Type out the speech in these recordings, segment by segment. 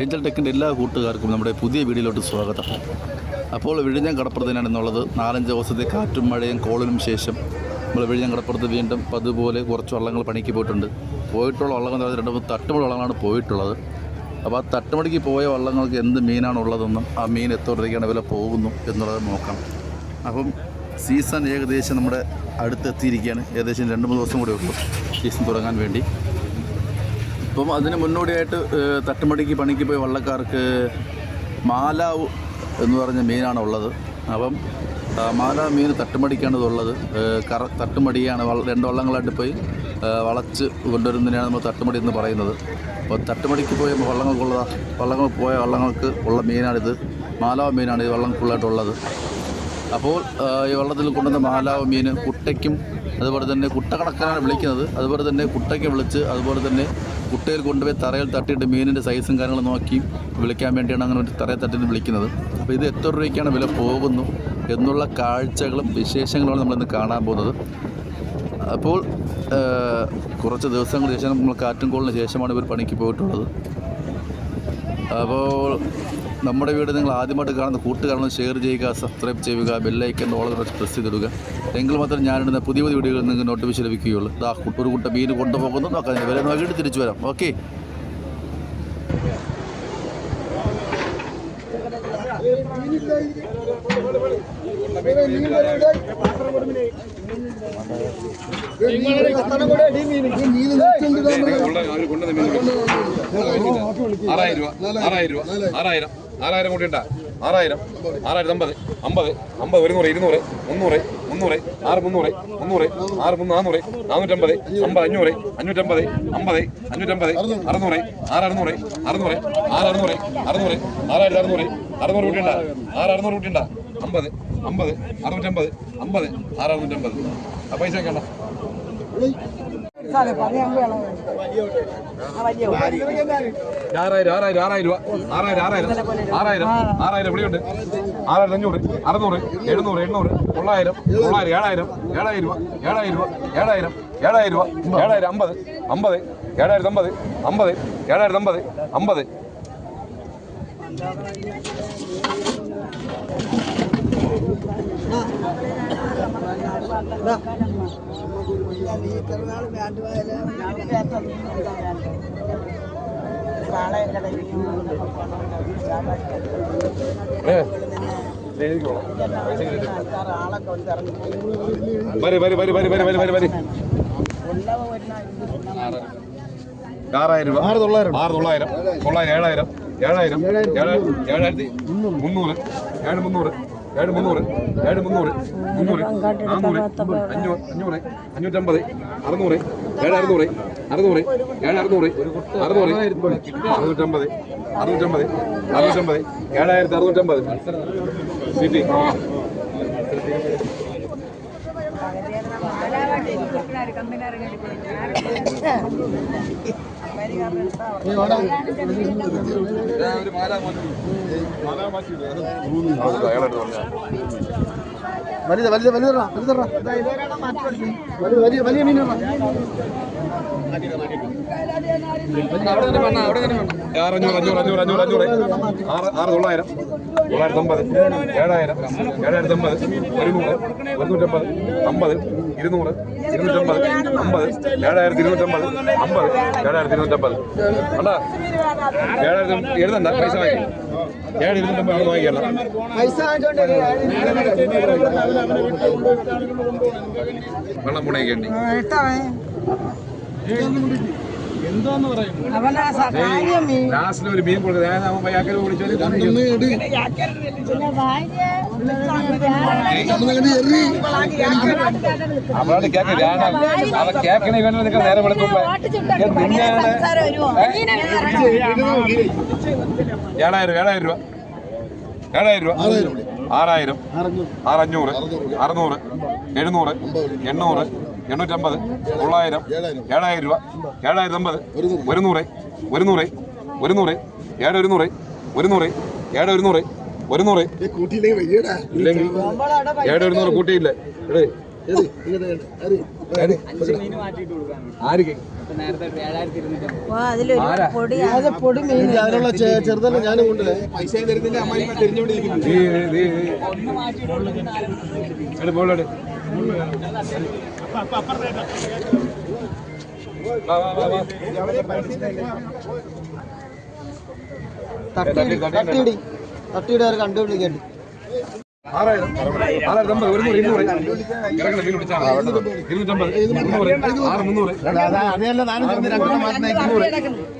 Angel ടെക്കിന്റെ എല്ലാ കൂട്ടുകാർക്കും നമ്മുടെ പുതിയ വീഡിയോയിലോട്ട് സ്വാഗതം. അപ്പോൾ വിഴിഞ്ഞം കടപ്പുറത്തിനാണെന്നുള്ളത് നാലഞ്ച് ദിവസത്തെ കാറ്റും മഴയും കോളിനും ശേഷം നമ്മൾ വിഴിഞ്ഞം കടപ്പുറത്ത് വീണ്ടും അതുപോലെ കുറച്ച് വള്ളങ്ങൾ പണിക്ക് പോയിട്ടുണ്ട്. പോയിട്ടുള്ള വള്ളങ്ങൾ എന്ന് രണ്ട് മൂന്ന് തട്ടുമണി വള്ളങ്ങളാണ് പോയിട്ടുള്ളത്. അപ്പോൾ ആ തട്ടുമടിക്ക് പോയ വള്ളങ്ങൾക്ക് എന്ത് മീനാണ് ഉള്ളതെന്നും ആ മീൻ എത്ര വില പോകുന്നു എന്നുള്ളത് നോക്കാം. അപ്പം സീസൺ ഏകദേശം നമ്മുടെ അടുത്തെത്തിയിരിക്കുകയാണ്. ഏകദേശം രണ്ട് മൂന്ന് ദിവസം കൂടെ ഉള്ളൂ സീസൺ തുടങ്ങാൻ വേണ്ടി. ഇപ്പം അതിന് മുന്നോടിയായിട്ട് തട്ടുമടിക്ക് പണിക്ക് പോയി വള്ളക്കാർക്ക് മാലാവ് എന്ന് പറഞ്ഞ മീനാണ് ഉള്ളത്. അപ്പം മാലാവ് മീൻ തട്ടുമടിക്കാണ് ഇതുള്ളത്. കറ തട്ടുമടിയാണ് രണ്ട് വള്ളങ്ങളായിട്ട് പോയി വളച്ച് കൊണ്ടുവരുന്നതിനാണ് നമ്മൾ തട്ടുമടി എന്ന് പറയുന്നത്. അപ്പോൾ തട്ടുമടിക്ക് പോയ വള്ളങ്ങൾക്കുള്ള വള്ളങ്ങൾ പോയ വള്ളങ്ങൾക്ക് ഉള്ള മീനാണിത്. മാലാവ് മീനാണ് ഈ വള്ളം ഫുള്ളായിട്ടുള്ളത് അപ്പോൾ ഈ വള്ളത്തിൽ കൊണ്ടുവന്ന മാലാവ് മീൻ കുട്ടയ്ക്കും അതുപോലെ തന്നെ കുട്ട കണക്കാണ് വിളിക്കുന്നത്. അതുപോലെ തന്നെ കുട്ടയ്ക്ക് വിളിച്ച് അതുപോലെ തന്നെ കുട്ടയിൽ കൊണ്ടുപോയി തറയിൽ തട്ടിയിട്ട് മീനിന്റെ സൈസും കാര്യങ്ങളും നോക്കി വിളിക്കാൻ വേണ്ടിയാണ് അങ്ങനെ ഒരു തറയിൽ തട്ടിയിട്ട് വിളിക്കുന്നത്. അപ്പോൾ ഇത് എത്ര രൂപയ്ക്കാണ് വില പോകുന്നു എന്നുള്ള കാഴ്ചകളും വിശേഷങ്ങളുമാണ് നമ്മളിന്ന് കാണാൻ പോകുന്നത്. അപ്പോൾ കുറച്ച് ദിവസങ്ങൾക്ക് ശേഷം നമ്മൾ കാറ്റും കോളിന് ശേഷമാണ് ഇവർ പണിക്ക് പോയിട്ടുള്ളത്. അപ്പോൾ നമ്മുടെ വീട് നിങ്ങൾ ആദ്യമായിട്ട് കാണുന്ന കൂട്ടുകാരണം ഷെയർ ചെയ്യുക സബ്സ്ക്രൈബ് ചെയ്യുക ബെല്ലൈക്കൻ ഓൾ പ്രസ് ചെയ്തിടുക. എങ്കിൽ മാത്രം ഞാനിടുന്ന പുതിയ പുതിയ വീഡിയോകൾ നിങ്ങൾക്ക് നോട്ടിഫിക്കേഷൻ ലഭിക്കുകയുള്ളൂ. ദാ ഒരു കുട്ട മീൻ കൊണ്ടുപോകുന്നു. നോക്കാം വില നോക്കിയിട്ട് തിരിച്ചു വരാം. ഓക്കെ ആറായിരം രൂപ. ആറായിരം രൂപ. ആറായിരം ആറായിരം. കൂടി ഉണ്ടാ. ആറായിരം. ആറായിരത്തി അമ്പത്. അമ്പത്. അമ്പത്. ഒരുന്നൂറ്. ഇരുന്നൂറ്. മുന്നൂറ്. മുന്നൂറ്. ആറ് മുന്നൂറ്. മുന്നൂറ്. ആറ് മൂന്ന് നാന്നൂറ്. നാനൂറ്റമ്പത് അമ്പത്. അഞ്ഞൂറ്. അഞ്ഞൂറ്റമ്പത്. അമ്പത്. അഞ്ഞൂറ്റമ്പത്. അറുന്നൂറ്. ആറ് അറുന്നൂറ്. അറുന്നൂറ് ആറ് അറുന്നൂറ്. അറുന്നൂറ് ആറായിരത്തി അറുന്നൂറ്. അറുന്നൂറ് കൂട്ടി ഉണ്ടാ. ആറ് അറുന്നൂറ് കൂട്ടി ഉണ്ടാ. അമ്പത്. അമ്പത്. അറുന്നൂറ്റമ്പത്. അമ്പത്. ആറ് അറുന്നൂറ്റമ്പത് ആ പൈസ വെക്കണ്ട ആറായിരം ആറായിരം ആറായിരം രൂപ. ആറായിരം ആറായിരം. ആറായിരം. ആറായിരം ഇവിടെയുണ്ട് ആറായിരത്തി അഞ്ഞൂറ്. അറുന്നൂറ് എഴുന്നൂറ് എണ്ണൂറ്. തൊള്ളായിരം തൊള്ളായിരം ഏഴായിരം. ഏഴായിരം രൂപ ഏഴായിരം രൂപ ഏഴായിരം ഏഴായിരം രൂപ ഏഴായിരം അമ്പത് അമ്പത് ഏഴായിരത്തി അമ്പത് അമ്പത് ഏഴായിരത്തി അമ്പത് അമ്പത്. ആറായിരം തൊള്ളായിരം. ആറ് തൊള്ളായിരം. തൊള്ളായിരം. ഏഴായിരം. ഏഴായിരം. ഏഴായിരത്തി മുന്നൂറ്. ഏഴ് മുന്നൂറ്. ഏഴ് മുന്നൂറ് ഏഴ് മുന്നൂറ് മുന്നൂറ് നാന്നൂറ് അഞ്ഞൂറ് അഞ്ഞൂറ് അഞ്ഞൂറ്റമ്പത് അറുന്നൂറ് ഏഴ് അറുന്നൂറ് അറുന്നൂറ് ഏഴ് അറുന്നൂറ് അറുന്നൂറ് അറുന്നൂറ്റമ്പത് അറുന്നൂറ്റമ്പത് അറുന്നൂറ്റമ്പത് ഏഴായിരത്തി അറുന്നൂറ്റമ്പത്. സിറ്റി. അയാളെടുത്ത് പറഞ്ഞു. വലുത് വലുത് വലുതറ വലുതറ വലിയ വലിയ ഏഴായിരം. ഏഴായിരത്തി ഇരുന്നൂറ്റമ്പത്. അമ്പത്. ഏഴായിരത്തി ഇരുന്നൂറ്റമ്പത്. അമ്പത്. ഏഴായിരത്തി ഇരുന്നൂറ്റമ്പത്. അണ്ടാ ഏഴായിരത്തി എഴുതണ്ട. പൈസ വാങ്ങി ഏഴ് ഇരുന്നൂറ്റമ്പത് അവിടെ വാങ്ങിക്കല വെള്ളം പുണയൊക്കെ ഉണ്ട് ലാസ്റ്റിൽ ഒരു മീൻ കൊടുക്കുന്നത് അവളോട് കേക്ക് ഞാൻ അവ കേക്കിനെ വേണ്ടി നിങ്ങൾ നേരെ വിളിക്കുമ്പോ നിന്നെയാണ് ഏഴായിരം ഏഴായിരം രൂപ. ഏഴായിരം രൂപ. ആറായിരം. ആറഞ്ഞൂറ്. അറുന്നൂറ്. എഴുന്നൂറ്. എണ്ണൂറ്. എണ്ണൂറ്റമ്പത് തൊള്ളായിരം ഏഴായിരം രൂപ ഏഴായിരത്തി അമ്പത് ഒരുന്നൂറ് ഒരുന്നൂറ് ഒരുന്നൂറ് ഏഴ് ഒരുന്നൂറ് ഒരുന്നൂറ്. ഏഴ് ഒരുന്നൂറ് ഒരുന്നൂറ് ഇല്ലെങ്കിൽ ഏഴ് ഒരുന്നൂറ് കൂട്ടിയില്ല? എടേ. അതിലുള്ള ചെറുതല്ല ഞാനും കൊണ്ടില്ലേ പൈസ തരുന്നില്ല അമ്മ va, va, വാ തട്ടിയിടി തട്ടിയിടി അവർ കണ്ടുപിടിക്കേണ്ടി. ആറായിരം. ആറായിരത്തി അമ്പത് ഒരു നൂറ് ഇരുന്നൂറ്. ഇറങ്ങണം മീൻ പിടിച്ചാൽ ഇരുന്നൂറ്റമ്പത്. മുന്നൂറ് ആറ് മുന്നൂറ് അതെയല്ല നാനും രണ്ടെണ്ണം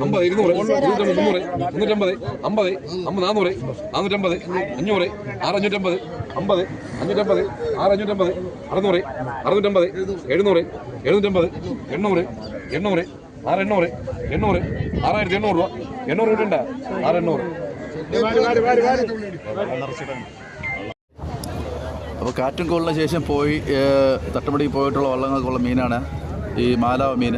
അമ്പത് ഇരുന്നൂറ് ഇരുന്നൂറ്റമ്പത് മുന്നൂറ് മുന്നൂറ്റമ്പത് അമ്പത് അമ്പത് നാനൂറ് നാനൂറ്റമ്പത് അഞ്ഞൂറ് ആറഞ്ഞൂറ്റമ്പത് അമ്പത് അഞ്ഞൂറ്റമ്പത് ആറഞ്ഞൂറ്റമ്പത് അറുന്നൂറ് അറുന്നൂറ്റമ്പത് എഴുന്നൂറ് എഴുന്നൂറ്റമ്പത് എണ്ണൂറ് എണ്ണൂറ് ആറ് എണ്ണൂറ് എണ്ണൂറ് ആറായിരത്തി എണ്ണൂറ് രൂപ. എണ്ണൂറ് രൂപ ഉണ്ട്? ആറ് എണ്ണൂറ് അപ്പോൾ കാറ്റും കോളിന് ശേഷം പോയി തട്ടുപടി പോയിട്ടുള്ള വള്ളങ്ങൾക്കുള്ള മീനാണ് ഈ മാലാവ് മീൻ.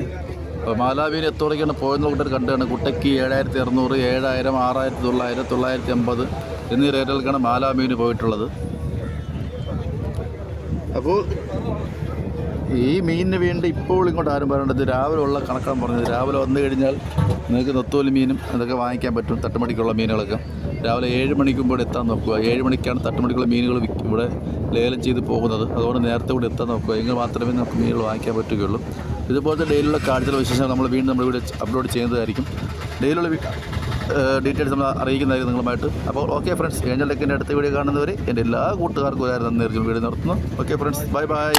അപ്പോൾ മാലാവ് മീൻ എത്തോടേക്കാണ് പോയെന്ന് കൂട്ടർ കണ്ടാണ് കുട്ടയ്ക്ക് ഏഴായിരത്തി അറുന്നൂറ് ഏഴായിരം ആറായിരത്തി തൊള്ളായിരം തൊള്ളായിരത്തി അമ്പത് എന്നീ റേറ്റുകൾക്കാണ് മാലാവ് മീൻ പോയിട്ടുള്ളത്. അപ്പോൾ ഈ മീനിന് വേണ്ടി ഇപ്പോൾ ഇങ്ങോട്ട് ആരും പറയേണ്ടത് രാവിലെ ഉള്ള കണക്കാണ് പറഞ്ഞത്. രാവിലെ വന്നു കഴിഞ്ഞാൽ നിങ്ങൾക്ക് നെത്തോലി മീനും അതൊക്കെ വാങ്ങിക്കാൻ പറ്റും തട്ടുമടിക്കുള്ള മീനുകളൊക്കെ. രാവിലെ ഏഴ് മണിക്ക് എത്താൻ നോക്കുക. ഏഴ് മണിക്കാണ് തട്ടുമടിക്കുള്ള മീനുകൾ ഇവിടെ ലേലം ചെയ്ത് പോകുന്നത്. അതുകൊണ്ട് നേരത്തെ കൂടെ എത്താൻ നോക്കുക. എങ്കിൽ മാത്രമേ നമുക്ക് മീനുകൾ വാങ്ങിക്കാൻ പറ്റുകയുള്ളൂ. ഇതുപോലത്തെ ഡെയിലുള്ള കാഴ്ചകൾ വിശേഷം നമ്മൾ വീണ്ടും നമ്മൾ ഇവിടെ അപ്ലോഡ് ചെയ്യുന്നതായിരിക്കും. ഡെയിലുള്ള ഡീറ്റെയിൽസ് നമ്മൾ അറിയിക്കുന്നതായിരിക്കും നിങ്ങളുമായിട്ട്. അപ്പോൾ ഓക്കെ ഫ്രണ്ട്സ് ഏഞ്ചൽ ടെക്കിന്റെ അടുത്ത വീഡിയോ കാണുന്നവർ എന്റെ എല്ലാ കൂട്ടുകാർക്കും ഒരു നന്ദി അറിയിച്ചു വീഡിയോ നടത്തുന്നു. Okay friends bye bye.